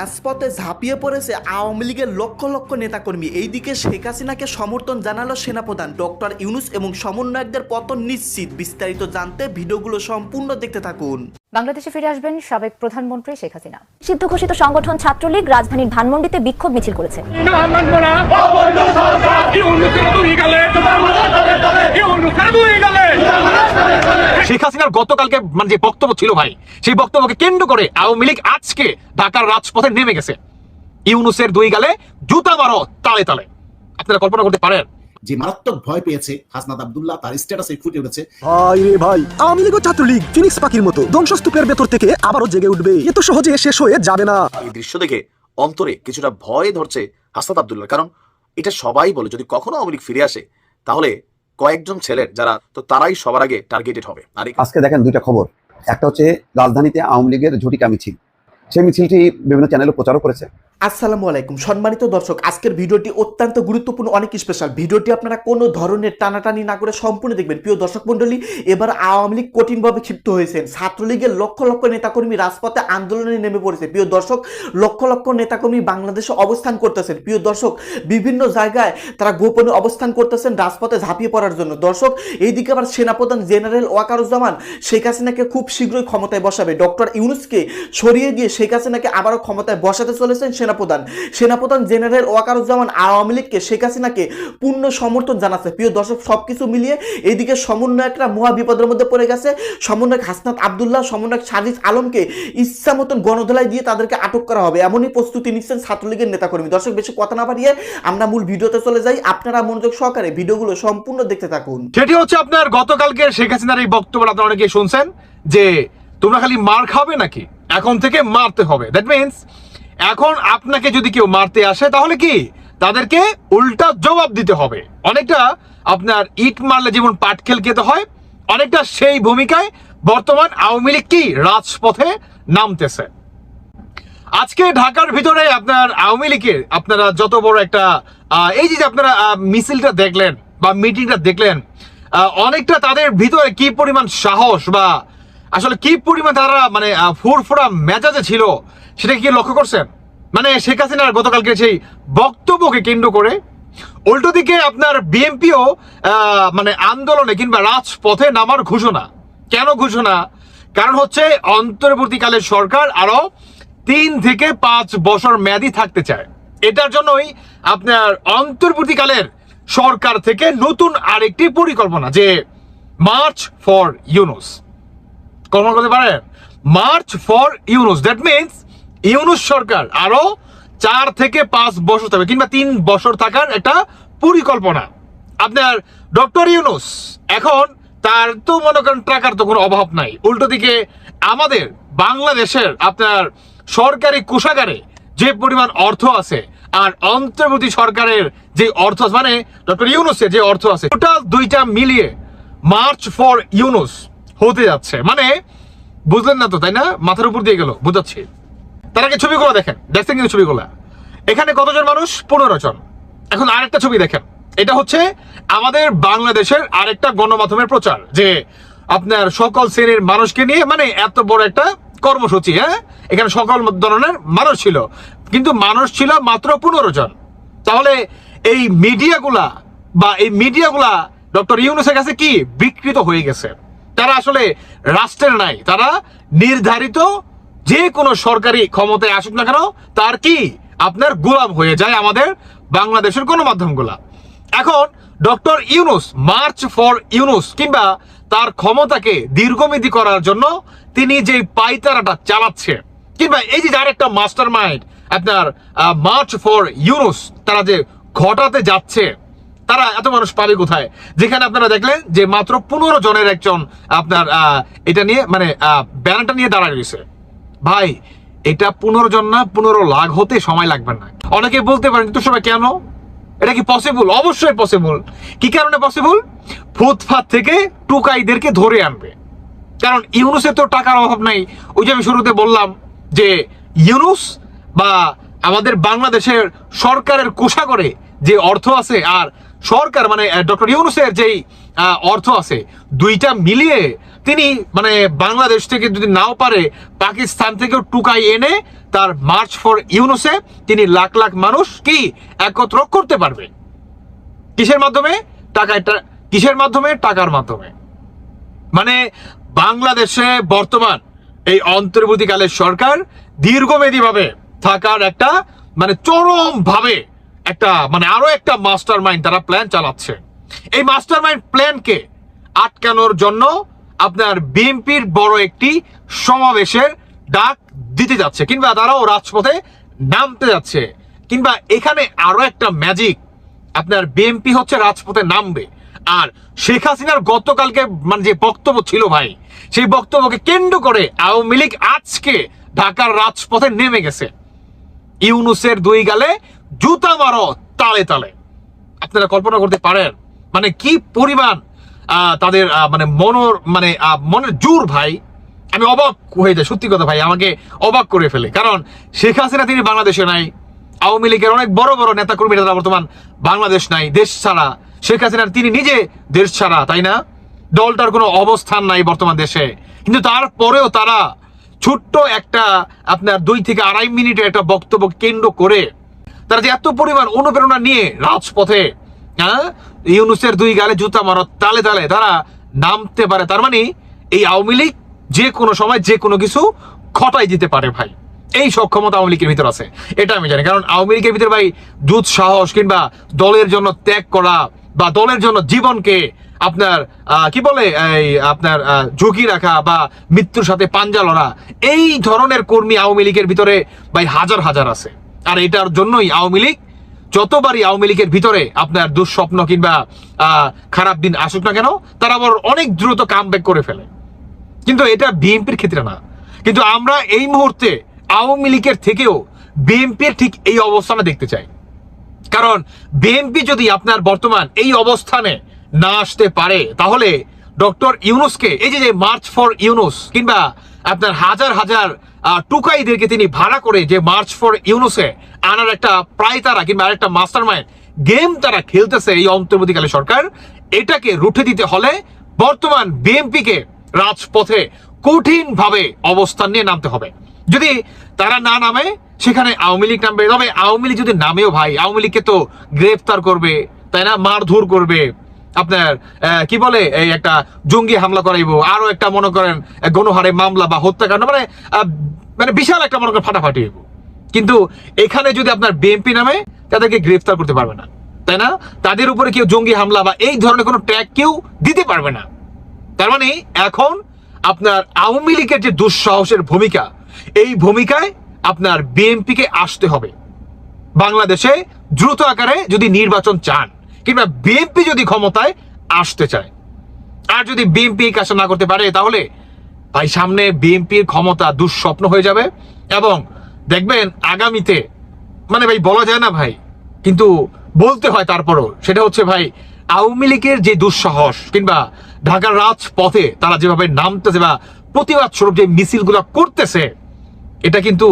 রাজপথে ঝাঁপিয়ে পড়েছে আওয়ামী লীগের লক্ষ লক্ষ নেতাকর্মী। এইদিকে শেখ হাসিনাকে সমর্থন জানালো সেনাপ্রধান ডক্টর ইউনুস এবং সমন্বয়কদের পতন নিশ্চিত। বিস্তারিত জানতে ভিডিওগুলো সম্পূর্ণ দেখতে থাকুন। বাংলাদেশে ফিরে আসবেন সাবেক প্রধানমন্ত্রী শেখ হাসিনা। সিদ্ধ ঘোষিত সংগঠন ছাত্রলীগ রাজধানীর ধানমন্ডিতে বিক্ষোভ মিছিল করেছে। শেখ হাসিনার গতকালকে মানে যে বক্তব্য ছিল ভাই সেই বক্তব্যকে কেন্দ্র করে আওয়ামী লীগ আজকে ঢাকার রাজপথে নেমে গেছে। ইউনুসের দুই গালে জুতা মারো তালে তালে। আপনারা কল্পনা করতে পারেন যে মারাত্মক ভয় পেয়েছে হাসনাত আব্দুল্লাহ তার স্ট্যাটাসে ফুটে উঠেছে। ভাই রে ভাই আওয়ামী লীগ ও ছাত্রলীগ ফিনিক্স পাখির মতো। ধ্বংসস্তূপের ভেতর থেকে আবারও জেগে উঠবে। এত সহজে শেষ হয়ে যাবে না। এই দৃশ্য দেখে অন্তরে কিছুটা ভয় ধরছে হাসনাত আবদুল্লাহ কারণ এটা সবাই বলে যদি কখনো আওয়ামী লীগ ফিরে আসে তাহলে কয়েকজন ছেলের যারা তো তারাই সবার আগে টার্গেটেড হবে। আর আজকে দেখেন দুইটা খবর। একটা হচ্ছে রাজধানীতে আওয়ামী লীগের ঝটিকা মিছিল। সেই মিছিলটি বিভিন্ন চ্যানেলে প্রচারও করেছে। আসসালামু আলাইকুম। সম্মানিত দর্শক, আজকের ভিডিওটি অত্যন্ত গুরুত্বপূর্ণ, অনেক স্পেশাল ভিডিওটি আপনারা কোনো ধরনের টানাটানি না করে সম্পূর্ণ দেখবেন। প্রিয় দর্শক মণ্ডলী, এবার আওয়ামী লীগ কঠিনভাবে ক্ষিপ্ত হয়েছেন। ছাত্রলীগের লক্ষ লক্ষ নেতাকর্মী রাজপথে আন্দোলনে নেমে পড়েছে। প্রিয় দর্শক, লক্ষ লক্ষ নেতাকর্মী বাংলাদেশে অবস্থান করতেছেন। প্রিয় দর্শক, বিভিন্ন জায়গায় তারা গোপনে অবস্থান করতেছেন, রাজপথে ঝাঁপিয়ে পড়ার জন্য। দর্শক, এইদিকে আবার সেনাপ্রধান জেনারেল ওয়াকারুজ্জামান শেখ হাসিনাকে খুব শীঘ্রই ক্ষমতায় বসাবে। ডক্টর ইউনুসকে সরিয়ে দিয়ে শেখ হাসিনাকে আবারও ক্ষমতায় বসাতে চলেছেন সেনাপ্রধান। সেনাপ্রধান জেনারেল ওয়াকারুজ্জামান আওয়ামী লীগকে শেখ হাসিনাকে পূর্ণ সমর্থন জানাচ্ছে। প্রিয় দর্শক, সবকিছু মিলিয়ে এইদিকে সমন্বয়করা মহা বিপদের মধ্যে পড়ে গেছে। সমন্বয়ক হাসনাত আবদুল্লাহ, সমন্বয়ক সাজিদ আলমকে ইচ্ছা মতন গণধোলাই দিয়ে তাদেরকে আটক করা হবে। এমনই প্রস্তুতি নিচ্ছেন ছাত্রলীগের নেতাকর্মী। দর্শক, বেশি কথা না বাড়িয়ে আমরা মূল ভিডিওতে চলে যাই। আপনারা মনোযোগ সহকারে ভিডিওগুলো সম্পূর্ণ দেখতে থাকুন। সেটি হচ্ছে আপনার গতকালকে শেখ হাসিনার এই বক্তব্য আপনারা অনেকে শুনছেন যে তোমরা খালি মার খাবে নাকি? এখন থেকে মারতে হবে। দ্যাট মিনস এখন আপনাকে যদি কেউ মারতে আসে, তাহলে কি? তাদেরকে উল্টা জবাব দিতে হবে। অনেকটা আপনার ইট মারলে যেমন পাটখেল খেতে হয়, অনেকটা সেই ভূমিকায় বর্তমান আওয়ামী লীগ কি রাজপথে নামতেছে। আজকে ঢাকার ভিতরে আপনার আওয়ামী লীগের আপনারা যত বড় একটা এই যে আপনারা মিছিলটা দেখলেন বা মিটিংটা দেখলেন অনেকটা তাদের ভিতরে কি পরিমাণ সাহস বা আসলে কি পরিমাণ তারা মানে ফুরফুরা মেজাজে ছিল সেটা কি লক্ষ্য করছেন? মানে শেখ হাসিনার গতকালকে সেই বক্তব্যকে কেন্দ্র করে উল্টো দিকে আপনার বিএনপিও মানে আন্দোলনে কিংবা রাজপথে নামার ঘোষণা। কেন ঘোষণা? কারণ হচ্ছে অন্তর্বর্তীকালের সরকার আরও তিন থেকে পাঁচ বছর মেয়াদি থাকতে চায়। এটার জন্যই আপনার অন্তর্বর্তীকালের সরকার থেকে নতুন আরেকটি পরিকল্পনা, যে মার্চ ফর ইউনুস। কল্পনা করতে পারেন march for Yunus that means Yunus সরকার আরও চার থেকে পাঁচ বছর থাকবে, কিংবা তিন বছর থাকার একটা পরিকল্পনা। আপনার ডক্টর ইউনুস এখন তার তো মনে করেন টাকার তো কোনো অভাব নাই। উল্টো দিকে আমাদের বাংলাদেশের আপনার সরকারি কোষাগারে যে পরিমাণ অর্থ আছে, আর অন্তর্বর্তী সরকারের যে অর্থ মানে ডক্টর ইউনুসের যে অর্থ আছে, টোটাল দুইটা মিলিয়ে মার্চ ফর ইউনুস হতে যাচ্ছে। মানে বুঝলেন না তো, তাই না? মাথার উপর দিয়ে গেল, বুঝাচ্ছি। তার আগে ছবিগুলো দেখেন, দেখছেন কিন্তু ছবিগুলো? এখানে কতজন মানুষ? পনেরো জন। এখন আরেকটা ছবি দেখেন। এটা হচ্ছে আমাদের বাংলাদেশের আরেকটা গণমাধ্যমের প্রচার, যে আপনার সকল শ্রেণির মানুষকে নিয়ে মানে এত বড় একটা কর্মসূচি হ্যাঁ? এখানে সকল ধরনের মানুষ ছিল, কিন্তু মানুষ ছিল মাত্র পনেরো জন। তাহলে এই মিডিয়াগুলা বা এই মিডিয়াগুলা ডক্টর ইউনুসের কাছে কি? বিকৃত হয়ে গেছে। তারা আসলে রাষ্ট্রের নাই, তারা নির্ধারিত যে কোনো সরকারি ক্ষমতায় আসুক না কেন, তার কি আপনার গোলাম হয়ে যায় আমাদের বাংলাদেশের গণমাধ্যমগুলা। এখন doctor Yunus, march for Yunus, কিংবা তার ক্ষমতাকে দীর্ঘমেয়াদী করার জন্য তিনি যে পাইতারাটা চালাচ্ছে, কিংবা এই যে আরেকটা মাস্টার মাইন্ড আপনার মার্চ ফর ইউনুস, তারা যে ঘটাতে যাচ্ছে তারা এত মানুষ পাবে কোথায়? যেখানে আপনারা দেখলেন যে মাত্র পনেরো জনের একজন আপনার এটা নিয়ে মানে ব্যানারটা নিয়ে দাঁড়ায় রয়েছে। ভাই, এটা পনেরো জন না, পনেরো লাখ হতে সময় লাগবে না। অনেকে বলতে পারেন তো সবাই কেন? এটা কি পসিবল অবশ্যই পসিবল কি কারণে পসিবল ফুটপাত থেকে টুকাইদেরকে ধরে আনবে। কারণ ইউনুসের তো টাকার অভাব নাই। ওই যে আমি শুরুতে বললাম যে ইউনুস বা আমাদের বাংলাদেশের সরকারের কোষাগরে যে অর্থ আছে আর সরকার মানে ডক্টর ইউনুসের যেই অর্থ আছে, দুইটা মিলিয়ে তিনি মানে বাংলাদেশ থেকে যদি নাও পারে, পাকিস্তান থেকেও টুকাই এনে তার মার্চ ফর ইউনুসে তিনি লাখ লাখ মানুষ কি একত্র করতে পারবে? কিসের মাধ্যমে? টাকা কিসের মাধ্যমে? টাকার মাধ্যমে। মানে বাংলাদেশে বর্তমান এই অন্তর্বর্তীকালের সরকার দীর্ঘমেয়াদী ভাবে থাকার একটা মানে চরম ভাবে একটা মানে আরও একটা মাস্টার মাইন্ড তারা প্ল্যান চালাচ্ছে। এই মাস্টার মাইন্ড প্ল্যানকে আটকানোর জন্য আপনার বিএনপির বড় একটি সমাবেশের ডাক দিতে যাচ্ছে, কিংবা তারাও রাজপথে নামতে যাচ্ছে, কিংবা এখানে আরও একটা ম্যাজিক আপনার বিএনপি হচ্ছে রাজপথে নামবে। আর শেখ হাসিনার গতকালকে মানে যে বক্তব্য ছিল ভাই, সেই বক্তব্যকে কেন্দ্র করে আওয়ামী লীগ আজকে ঢাকার রাজপথে নেমে গেছে। ইউনুসের দুই গালে জুতা মারো তালে তালে। আপনারা কল্পনা করতে পারেন মানে কি পরিমাণ তাদের মানে মনোর মানে মনের জোর ভাই। আমি অবাক হয়ে যাই, সত্যি কথা ভাই, আমাকে অবাক করে ফেলে। কারণ শেখ হাসিনা তিনি বাংলাদেশে নাই, আওয়ামী লীগের অনেক বড় বড় নেতা কর্মীরা তারা বর্তমান বাংলাদেশ নাই, দেশ ছাড়া। শেখ হাসিনার তিনি নিজে দেশ ছাড়া, তাই না? দলটার কোনো অবস্থান নাই বর্তমান দেশে। কিন্তু তারপরেও তারা ছোট্ট একটা আপনার দুই থেকে আড়াই মিনিটের একটা বক্তব্য কেন্দ্র করে তারা যে এত পরিমাণ অনুপ্রেরণা নিয়ে রাজপথে হ্যাঁ? ইউনুসের দুই গালে জুতা মারো তালে তালে তারা নামতে পারে। তার মানে এই আওয়ামী লীগ যে কোনো সময় যে কোনো কিছু খটাই দিতে পারে ভাই। এই সক্ষমতা আওয়ামী লীগের ভিতর আছে। এটা আমি জানি। কারণ আওয়ামী লীগের ভিতরে ভাই দুধ সাহস কিংবা দলের জন্য ত্যাগ করা বা দলের জন্য জীবনকে আপনার কি বলে, এই আপনার ঝুঁকি রাখা বা মৃত্যুর সাথে পাঞ্জা লড়া, এই ধরনের কর্মী আওয়ামী লীগের ভিতরে ভাই হাজার হাজার আছে। আর এটার জন্যই আওয়ামী লীগ, যতবারই আওয়ামী লীগের ভিতরে আপনার দুঃস্বপ্ন কিংবা খারাপ দিন আসুক না কেন, তারা আবার অনেক দ্রুত কাম করে ফেলে। কিন্তু এটা বিএনপির ক্ষেত্রে না। কিন্তু আমরা এই মুহূর্তে আওয়ামী লীগের থেকেও বিএনপির ঠিক এই অবস্থানে দেখতে চাই। কারণ বিএনপি যদি আপনার বর্তমান এই অবস্থানে না আসতে পারে, তাহলে ডক্টর ইউনুসকে, এই যে মার্চ ফর ইউনুস কিংবা আপনার হাজার হাজার টুকাইদেরকে তিনি ভাড়া করে যে মার্চ ফর ইউনুসে আনার একটা প্রায় তারা কিংবা আরেকটা মাস্টার মাইন্ড গেম তারা খেলতেছে এই অন্তর্বর্তীকালে সরকার, এটাকে রুখে দিতে হলে বর্তমান বিএনপিকে রাজপথে কঠিন ভাবে অবস্থান নিয়ে নামতে হবে। যদি তারা না নামে, সেখানে আওয়ামী লীগ নামবে। তবে আওয়ামী লীগ যদি নামেও ভাই, আওয়ামী লীগকে তো গ্রেফতার করবে, তাই না? মারধর করবে। আপনার কি বলে, এই একটা জঙ্গি হামলা করাইবো, আরও একটা মনে করেন গণহারে মামলা বা হত্যাকাণ্ড মানে মানে বিশাল একটা মনে করেন ফাটাফাটি হইব। কিন্তু এখানে যদি আপনার বিএনপি নামে, তাদেরকে গ্রেফতার করতে পারবে না। তাই না? তাদের উপরে কেউ জঙ্গি হামলা বা এই ধরনের কোনো ট্যাগ কেউ দিতে পারবে না। তার মানে এখন আপনার আওয়ামী লীগের যে দুঃসাহসের ভূমিকা, এই ভূমিকায় আপনার বিএনপিকে আসতে হবে। বাংলাদেশে দ্রুত আকারে যদি নির্বাচন চান। কিংবা বিএনপি যদি ক্ষমতায় আসতে চায়, আর যদি বিএনপি কাজ না করতে পারে, তাহলে ভাই সামনে বিএনপির ক্ষমতা দুঃস্বপ্ন হয়ে যাবে এবং দেখবেন আগামীতে মানে ভাই বলা যায় না ভাই, কিন্তু বলতে হয় তারপরও, সেটা হচ্ছে ভাই আওয়ামী লীগের যে দুঃসাহস কিংবা ঢাকার রাজপথে তারা যেভাবে নামতেছে বা প্রতিবাদ স্বরূপ যে মিছিলগুলো করতেছে, এটা কিন্তু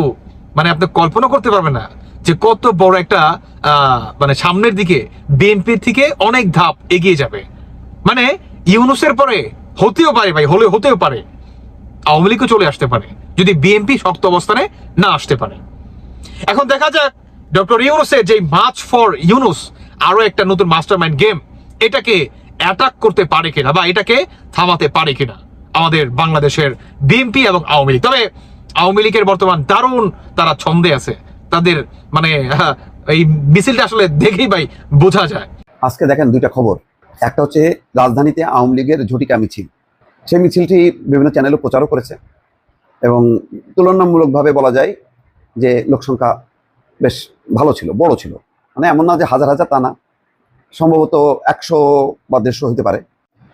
মানে আপনি কল্পনা করতে পারবেন না। যে কত বড় একটা মানে সামনের দিকে বিএনপির থেকে অনেক ধাপ এগিয়ে যাবে। মানে ইউনুসের পরে হতেও পারে ভাই হলে হতেও পারে। আওয়ামী লীগও চলে আসতে পারে, যদি বিএনপি শক্ত অবস্থানে না আসতে পারে। এখন দেখা যাক, ডক্টর ইউনুসের যে মার্চ ফর ইউনুস আরও একটা নতুন মাস্টার মাইন্ড গেম, এটাকে অ্যাটাক করতে পারে কিনা বা এটাকে থামাতে পারে কিনা আমাদের বাংলাদেশের বিএনপি এবং আওয়ামী লীগ। তবে আওয়ামী লীগের বর্তমান দারুণ তারা ছন্দে আছে। তাদের মানে এই মিছিলটা আসলে দেখেই ভাই বোঝা যায়। আজকে দেখেন দুইটা খবর। একটা হচ্ছে রাজধানীতে আওয়ামী লীগের ঝটিকা মিছিল। সেই মিছিলটি বিভিন্ন চ্যানেলে প্রচারও করেছে এবং তুলনামূলকভাবে বলা যায় যে লোকসংখ্যা বেশ ভালো ছিল, বড় ছিল। মানে এমন না যে হাজার হাজার তা না, সম্ভবত একশো বা দেড়শো হতে পারে।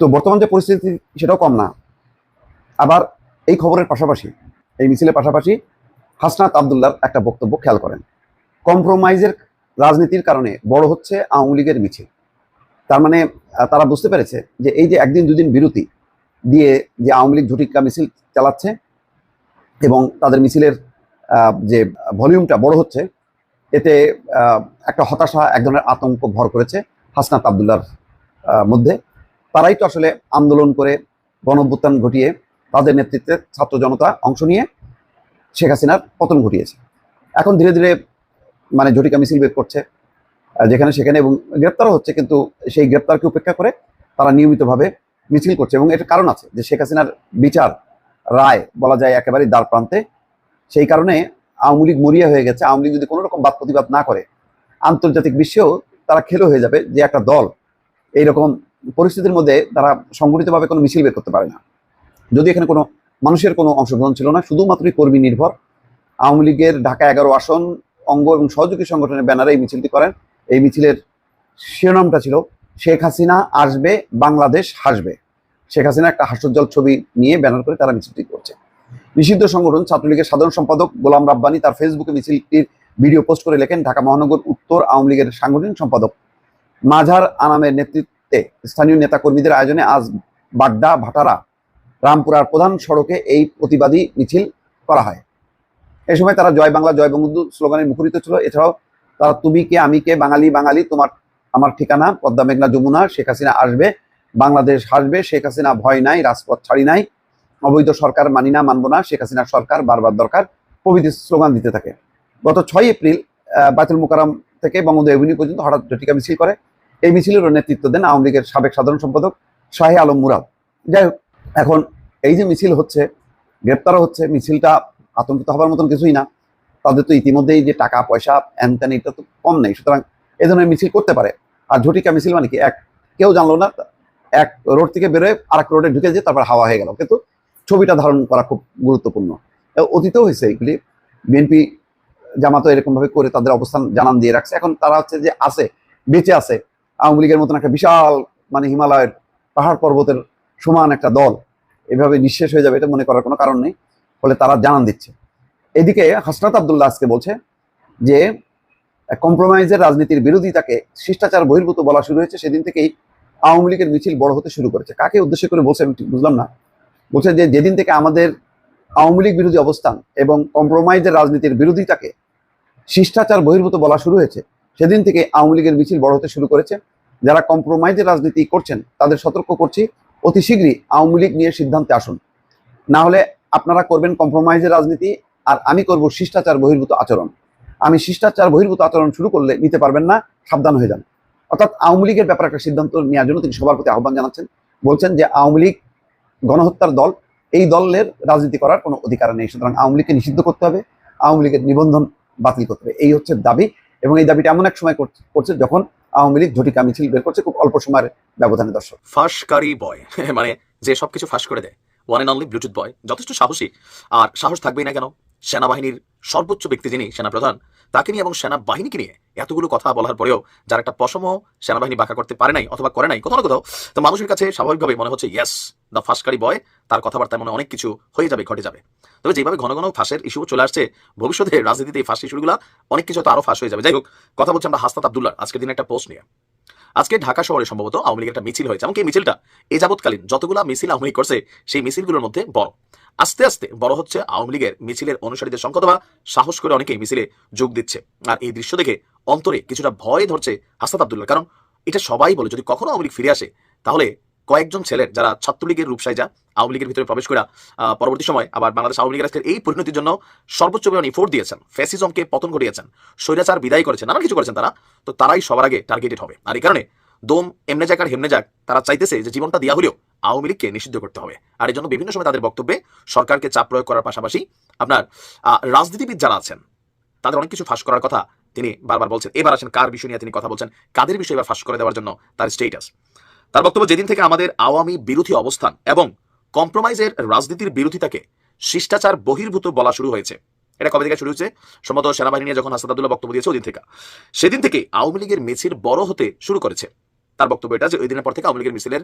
তো বর্তমান যে পরিস্থিতি, সেটাও কম না। আবার এই খবরের পাশাপাশি, এই মিছিলের পাশাপাশি হাসনাত আবদুল্লার একটা বক্তব্য খেয়াল করেন। কম্প্রোমাইজের রাজনীতির কারণে বড় হচ্ছে আওয়ামী লীগের মিছিল। তার মানে তারা বুঝতে পেরেছে যে এই যে একদিন দুদিন বিরতি দিয়ে যে আওয়ামী লীগ ঝুটিকা মিছিল চালাচ্ছে এবং তাদের মিছিলের যে ভলিউমটা বড় হচ্ছে, এতে একটা হতাশা, এক ধরনের আতঙ্ক ভর করেছে হাসনাত আবদুল্লার মধ্যে। তারাই তো আসলে আন্দোলন করে গণঅভ্যুত্থান ঘটিয়ে তাদের নেতৃত্বে ছাত্র জনতা অংশ নিয়ে শেখ হাসিনার পতন ঘটিয়েছে। এখন ধীরে ধীরে মানে ঝটিকা মিছিল বের করছে যেখানে সেখানে এবং গ্রেপ্তারও হচ্ছে, কিন্তু সেই গ্রেপ্তারকে উপেক্ষা করে তারা নিয়মিতভাবে মিছিল করছে এবং এটার কারণ আছে যে শেখ হাসিনার বিচার, রায় বলা যায় একেবারেই দ্বার প্রান্তে। সেই কারণে আওয়ামী লীগ মরিয়া হয়ে গেছে। আওয়ামী লীগ যদি কোনো রকম বাদ প্রতিবাদ না করে, আন্তর্জাতিক বিশ্বেও তারা খেলো হয়ে যাবে যে একটা দল। এইরকম পরিস্থিতির মধ্যে তারা সংগঠিতভাবে কোনো মিছিল বের করতে পারে না। যদি এখানে কোনো মানুষের কোনো অংশগ্রহণ ছিল না, শুধুমাত্রই কর্মী নির্ভর। আওয়ামী লীগের ঢাকা এগারো আসন, অঙ্গ এবং সহযোগী সংগঠনের ব্যানারে এই মিছিলটি করেন। এই মিছিলের শিরোনামটা ছিল, শেখ হাসিনা আসবে, বাংলাদেশ হাসবে। শেখ হাসিনা একটা হাস্যোজ্জ্বল ছবি নিয়ে ব্যানার করে তারা মিছিলটি করছে। নিষিদ্ধ সংগঠন ছাত্রলীগের সাধারণ সম্পাদক গোলাম রাব্বানি তার ফেসবুকে মিছিলটির ভিডিও পোস্ট করে লেখেন, ঢাকা মহানগর উত্তর আওয়ামী লীগের সাংগঠনিক সম্পাদক মাঝার আনামের নেতৃত্বে স্থানীয় নেতাকর্মীদের আয়োজনে আজ বাড্ডা ভাটারা রামপুরার প্রধান সড়কে এই প্রতিবাদী মিছিল করা হয়। এ সময় তারা জয় বাংলা জয় বঙ্গবন্ধু স্লোগানে মুখরিত ছিল। এছাড়াও তারা তুমি কে আমি কে বাঙালি বাঙালি তোমার আমার ঠিকানা পদ্মা মেঘনা যমুনা শেখ হাসিনা আসবে বাংলাদেশ হাসবে শেখ হাসিনা ভয় নাই রাজপথ ছাড়ি নাই অবৈধ সরকার মানি না মানবো না শেখ হাসিনা সরকার বারবার দরকার প্রভৃতি স্লোগান দিতে থাকে। গত ছয় এপ্রিল আহ, বায়তুল মোকারম থেকে বঙ্গবন্ধু এভিনিউ পর্যন্ত হঠাৎ জটিকা মিছিল করে। এই মিছিলেরও নেতৃত্ব দেন আওয়ামী লীগের সাবেক সাধারণ সম্পাদক শাহে আলম মুরাদ। যাই হোক এখন এই যে মিছিল হচ্ছে, গ্রেপ্তারও হচ্ছে, মিছিলটা আতঙ্কিত হবার মতন কিছুই না। তাদের তো ইতিমধ্যেই যে টাকা, পয়সা এন ত্যান এটা তো কম নেই, সুতরাং এ ধরনের মিছিল করতে পারে। আর ঝটিকা মিছিল মানে কি? এক, কেউ জানলো না, এক রোড থেকে বেরোয় আর এক রোডে ঢুকে যেয়ে তারপর হাওয়া হয়ে গেল। কিন্তু ছবিটা ধারণ করা খুব গুরুত্বপূর্ণ। অতীতেও হয়েছে এগুলি। বিএনপি জামাতও এরকমভাবে করে তাদের অবস্থান জানান দিয়ে রাখছে। এখন তারা হচ্ছে যে আছে, বেঁচে আছে। আওয়ামী লীগের মতন একটা বিশাল মানে হিমালয়ের পাহাড় পর্বতের সমান একটা দল, এভাবে নিঃশেষ হয়ে যাবে এটা মনে করার কোনো কারণ নেই, ফলে তারা জানান দিচ্ছে। এদিকে হাসনাত আবদুল্লাহ আজকে বলছে যে কম্প্রোমাইজের রাজনীতির বিরোধিতাকে শিষ্টাচার বহির্ভূত বলা শুরু হয়েছে, সেদিন থেকেই আওয়ামী লীগের মিছিল বড় হতে শুরু করেছে। কাকে উদ্দেশ্য করে বলছে আমি বুঝলাম না। বলছে যে, যেদিন থেকে আমাদের আওয়ামী লীগ বিরোধী অবস্থান এবং কম্প্রোমাইজের রাজনীতির বিরোধিতাকে শিষ্টাচার বহির্ভূত বলা শুরু হয়েছে, সেদিন থেকে আওয়ামী লীগের মিছিল বড় হতে শুরু করেছে। যারা কম্প্রোমাইজের রাজনীতি করছেন, তাদের সতর্ক করছি অতি শীঘ্রই আওয়ামী লীগ নিয়ে সিদ্ধান্তে আসুন। না হলে আপনারা করবেন কম্প্রোমাইজের রাজনীতি আর আমি করব শিষ্টাচার বহির্ভূত আচরণ। আমি শিষ্টাচার বহির্ভূত আচরণ শুরু করলে নিতে পারবেন না, সাবধান হয়ে যান। অর্থাৎ আওয়ামী লীগের ব্যাপারে একটা সিদ্ধান্ত নেওয়ার জন্য তিনি সবার প্রতি আহ্বান জানাচ্ছেন। বলছেন যে আওয়ামী লীগ গণহত্যার দল, এই দলের রাজনীতি করার কোনো অধিকার নেই। সুতরাং আওয়ামী লীগকে নিষিদ্ধ করতে হবে, আওয়ামী লীগের নিবন্ধন বাতিল করতে হবে। এই হচ্ছে দাবি এবং এই দাবিটা এমন এক সময় করছে- যখন আওয়ামী লীগ ঝটিকা মিছিল বের করছে খুব অল্প সময়ের ব্যবধানে দর্শক। ফাঁসকারী বয় মানে যে সবকিছু ফাঁস করে দেয় one and only Bluetooth boy, যথেষ্ট সাহসী। আর সাহস থাকবেই না কেন? সেনাবাহিনীর সর্বোচ্চ ব্যক্তি যিনি, সেনাপ্রধান তাকে নিয়ে এবং সেনাবাহিনীকে নিয়ে এতগুলো কথা বলার পরেও যার একটা পশম সেনাবাহিনী বাঁকা করতে পারে নাই অথবা করে নাই, কোথাও না কোথাও, তো মানুষের কাছে স্বাভাবিকভাবে মনে হচ্ছে ইয়েস দ্য ফাঁসকারী বয় তার কথাবার্তায় মনে অনেক কিছু হয়ে যাবে, ঘটে যাবে। তবে যেভাবে ঘন ঘন ফাঁসের ইস্যু চলে আসছে, ভবিষ্যতে রাজনীতিতে এই ফাঁস ইস্যুগুলো অনেক কিছু তো আরও ফাঁস হয়ে যাবে। যাই হোক, কথা বলছি আমরা হাস্তাত আবদুল্লাহ আজকের দিনে একটা পোস্ট নিয়ে। আজকে ঢাকা শহরে সম্ভবত আওয়ামী লীগের একটা মিছিল হয়েছে। এমনকি এই মিছিলটা এ যাবৎকালীন যতগুলো মিছিল আওয়ামী লীগ করছে, সেই মিছিলগুলোর মধ্যে বড়। আস্তে আস্তে বড় হচ্ছে আওয়ামী লীগের মিছিলের অনুসারীদের সংখ্যা বা সাহস করে অনেকেই মিছিলে যোগ দিচ্ছে। আর এই দৃশ্য দেখে অন্তরে কিছুটা ভয় ধরছে হাসাত আবদুল্লাহ। কারণ এটা সবাই বলে, যদি কখনো আওয়ামী লীগ ফিরে আসে, তাহলে কয়েকজন ছেলের যারা ছাত্রলীগের রূপসাইজা আওয়ামী লীগের ভিতরে প্রবেশ করা পরবর্তী সময় আবার বাংলাদেশ আওয়ামী লীগের এই পরিণতির জন্য সর্বোচ্চ পরিমাণ ইফোর্ট দিয়েছেন। ফ্যাসিজমকে পতন ঘটিয়েছেন। স্বৈরাচার বিদায় করেছেন নানা কিছু করেছেন তারা। তো তারাই সবার আগে টার্গেটেড হবে। আর এই কারণে দোম এমনে যাক আর হেমনে যাক তারা চাইতেছে যে জীবনটা দেওয়া হলেও আওয়ামী লীগকে নিষিদ্ধ করতে হবে। আর এই জন্য বিভিন্ন সময় তাদের বক্তব্যে সরকারকে চাপ প্রয়োগ করার পাশাপাশি আপনার আহ, রাজনীতিবিদ যারা আছেন তাদের অনেক কিছু ফাঁস করার কথা তিনি বারবার বলছেন। এবার আসেন কার বিষয় নিয়ে তিনি কথা বলছেন কাদের বিষয় এবার ফাঁস করে দেওয়ার জন্য তার স্টেটাস তার বক্তব্য যেদিন থেকে আমাদের আওয়ামী বিরোধী অবস্থান এবং কম্প্রোমাইজের রাজনীতির বিরোধিতাকে শিষ্টাচার বহির্ভূত বলা শুরু হয়েছে। এটা কবে থেকে শুরু হয়েছে? সম্ভবত সেনাবাহিনী নিয়ে যখন হাসাদুল্লাহ বক্তব্য দিয়েছে, ওদিন থেকে। সেদিন থেকে আওয়ামী লীগের মিছিল বড় হতে শুরু করেছে। তার বক্তব্য এটা যে, ওই দিনের পর থেকে আওয়ামী লীগের মিছিলের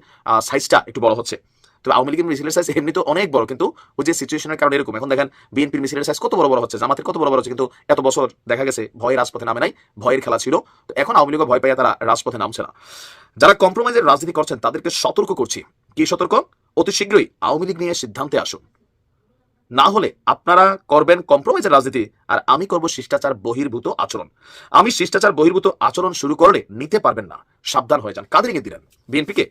সাইজটা একটু বড় হচ্ছে। তো আওয়ামী লীগের মিছিলের সাইজ এমনি তো অনেক বড়, কিন্তু ওই যে সিচুয়েশনের কারণে এরকম। এখন দেখেন বিএনপির মিছিলের সাইজ কত বড় বড় হচ্ছে, জামাতের কত বড় বড় হচ্ছে, কিন্তু এত বছর দেখা গেছে ভয় রাজপথে নামে নাই, ভয়ের খেলা ছিল। তো এখন আওয়ামী লীগও ভয় পাইয়া তারা রাজপথে নামছে না। যারা কম্প্রোমাইজের রাজনীতি করছেন, তাদেরকে সতর্ক করছি। কি সতর্ক? অতি শীঘ্রই আওয়ামী লীগ নিয়ে সিদ্ধান্তে আসুন। না হলে আপনারা করবেন কম্প্রোমাইজের রাজনীতি, আর আমি করব শিষ্টাচার বহির্ভূত আচরণ। আমি শিষ্টাচার বহির্ভূত আচরণ শুরু করলে নিতে পারবেন না। সাবধান হয়ে যান। কাদের দিলেন? বিএনপিকে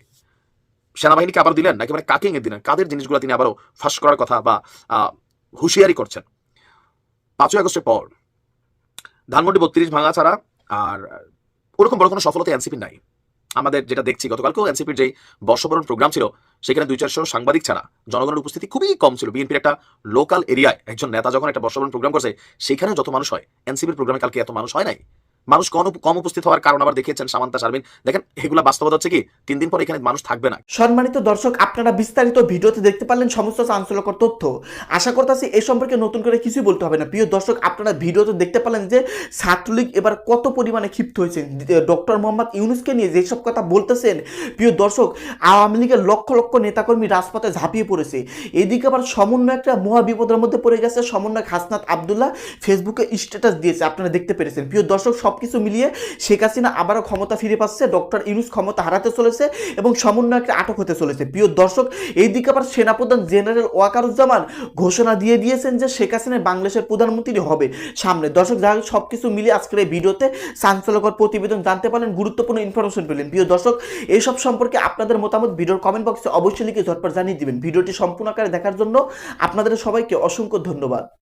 সেনাবাহিনীকে আবার দিলেন নাকি মানে কাকিং এ দিলেন? কাদের জিনিসগুলো তিনি আবারও ফাঁস করার কথা বা হুঁশিয়ারি করছেন? পাঁচই আগস্টের পর ধানমন্ডি বত্রিশ ভাঙা ছাড়া আর ওরকম বড় কোনো সফলতা এনসিপি নাই। আমাদের যেটা দেখছি, গতকালকেও এনসিপির যেই বর্ষবরণ প্রোগ্রাম ছিল, সেখানে দুই চারশো সাংবাদিক ছাড়া জনগণের উপস্থিতি খুবই কম ছিল। বিএনপির একটা লোকাল এরিয়ায় একজন নেতা যখন একটা বর্ষবরণ প্রোগ্রাম করছে, সেখানেও যত মানুষ হয়, এনসিপির প্রোগ্রামে কালকে এত মানুষ হয় নাই। মানুষ কম উপস্থিত হওয়ার কারণ আবার দেখিয়েছেন সামান্তা শারমিন। দেখেন, এগুলা বাস্তবতা হচ্ছে কি? তিন দিন পর এখানে মানুষ থাকবে না। সম্মানিত দর্শক, আপনারা বিস্তারিত ভিডিওতে দেখতে পারলেন সমস্ত চাঞ্চল্যকর তথ্য। আশা করতেছি এ সম্পর্কে নতুন করে কিছুই বলতে হবে না। প্রিয় দর্শক, আপনারা ভিডিওতে দেখতে পারলেন যে ছাত্রলীগ এবার কত পরিমাণে ক্ষিপ্ত হয়েছেন ডক্টর মোহাম্মদ ইউনুসকে নিয়ে যেসব কথা বলতেছেন, প্রিয় দর্শক, আওয়ামী লীগের লক্ষ লক্ষ নেতাকর্মী রাজপথে ঝাঁপিয়ে পড়েছে। এদিকে আবার সমন্বয় একটা মহা বিপদের মধ্যে পড়ে গেছে সমন্বয়ক হাসনাত আবদুল্লাহ, ফেসবুকে স্ট্যাটাস দিয়েছে। আপনারা দেখতে পেরেছেন। প্রিয় দর্শক সবকিছু মিলিয়ে শেখ হাসিনা আবারও ক্ষমতা ফিরে পাচ্ছে, ডক্টর ইউনুস ক্ষমতা হারাতে চলেছে এবং সমন্বয়কে আটক হতে চলেছে। প্রিয় দর্শক, এইদিকে আবার সেনাপ্রধান জেনারেল ওয়াকারুজ্জামান ঘোষণা দিয়ে দিয়েছেন যে শেখ হাসিনা বাংলাদেশের প্রধানমন্ত্রী হবে সামনে। দর্শক, যাই সব কিছু মিলিয়ে আজকের এই ভিডিওতে চাঞ্চল্যকর প্রতিবেদন জানতে পারলেন, গুরুত্বপূর্ণ ইনফরমেশন পেলেন। প্রিয় দর্শক, এইসব সম্পর্কে আপনাদের মতামত ভিডিওর কমেন্ট বক্সে অবশ্যই লিখে ঝটপট জানিয়ে দিবেন। ভিডিওটি সম্পূর্ণ আকারে দেখার জন্য আপনাদের সবাইকে অসংখ্য ধন্যবাদ।